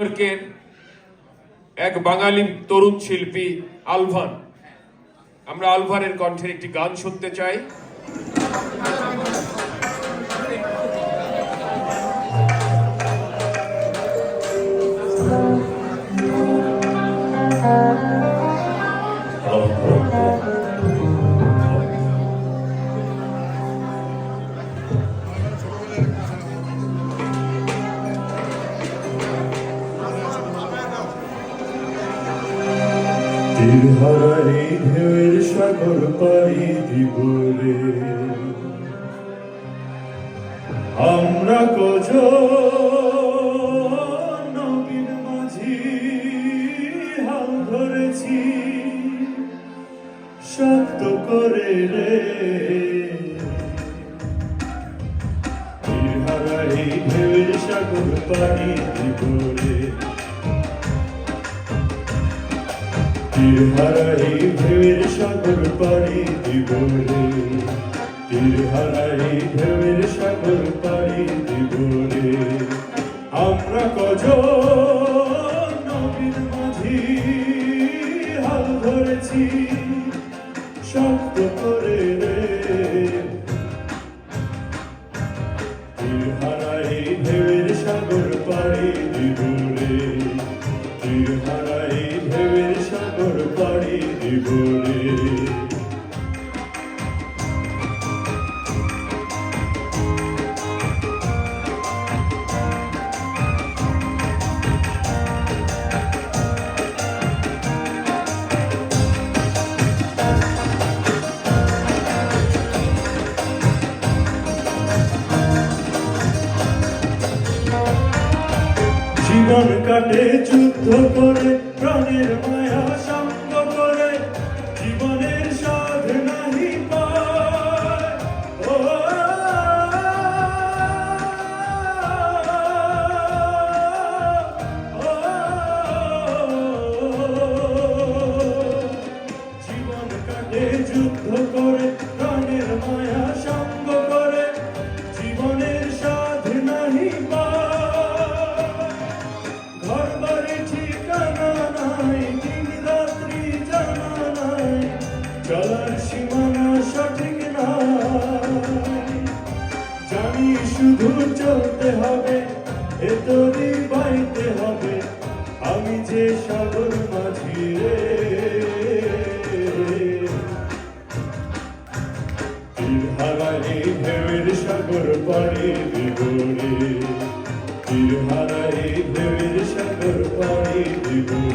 নিউইয়র্কের এক বাঙালি তরুণ শিল্পী আলভান। আমরা আলভানের কণ্ঠের একটি গান শুনতে চাই। তীরহারারে ঢেউয়ের সাগর পাড়ি দিব রে। আমরা কজ মাঝি হাল ধরেছি, শক্ত করে রে। তীরহারারে ঢেউয়ের সাগর পাড়ি দিব রে। তীর হারাই সাগর পাড়ি দিব রে। তীর হারাই ঢেউয়ের সাগর পাড়ি দিব রে। আমরা কজ হাল ধরেছি, শক্ত করে রে। তীর হারাই সাগর পাড়ি জীবন কাটে যুদ্ধ করে প্রাণের মায়া শুধু চলতে হবে, ভেতরি বাইতে হবে। আমি যে সাগর মাঝি রে। ঢেউয়ের সাগর পাড়ি রে তীর হারাই ঢেউয়ের সাগর পাড়ি দিব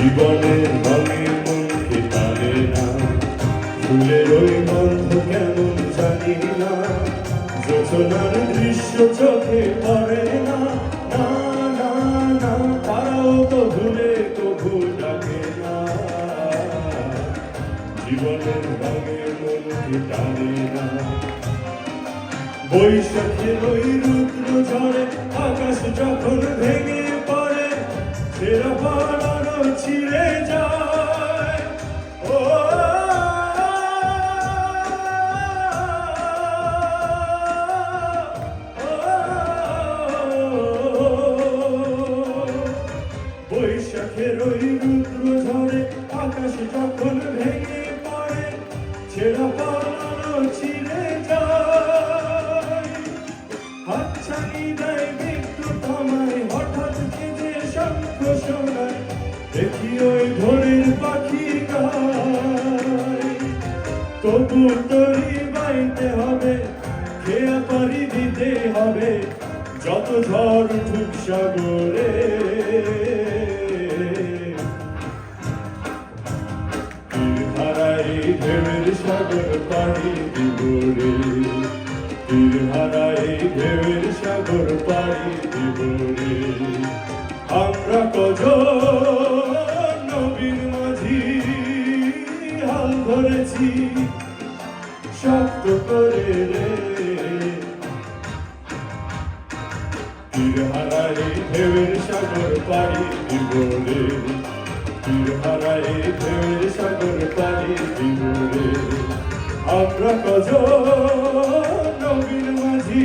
জীবনের রঙে মনকে টানে না। ফুলের ওই গন্ধ কেমন জানি না। যোচনার দৃশ্য চোখে পড়ে না। না না না, তারাও তো ভুলে কবু ডাকে না। জীবনের রঙে মনকে টানে না। বৈশাখের ওই রুদ্র ঝড়ে, আকাশ যখন ভেঙে পড়ে সেরা পাড়ানো ছিঁড়ে যায়। ও বৈশাখের ওই রুদ্র ঝড়ে আকাশ যখন ভেঙে পড়ে ছেড়া পালানো কবুতরি বাইতে হবে, খেয়া পারি দিতে হবে, যত ঝড় উঠুক সাগরে। হারাই ঢেউয়ের সাগর পাড়ি দিব রে। তীর হারাই ঢেউয়ের সাগর পাড়ি দিব রে। আমরা কজন নবীন মাঝি, হাল ধরেছি শক্ত করে রে। তীর হারাই ঢেউয়ের সাগর পাড়ি দিব রে। তীর হারাই ঢেউয়ের সাগর পাড়ি দিব রে। আমরা কজন নবীন মাঝি,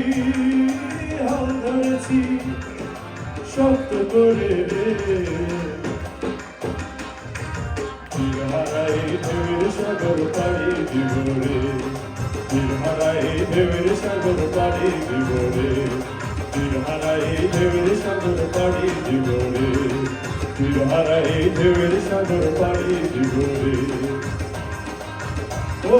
হাল ধরেছি শক্ত করে রে। তীর হারাই ঢেউয়ের সাগর পাড়ি দিব তীর হারাই ঢেউয়ের সাগর পাড়ি রে তীর হারাই ঢেউয়ের সাগর পাড়ি রে তীর হারাই ঢেউয়ের সাগর পাড়ি রে ও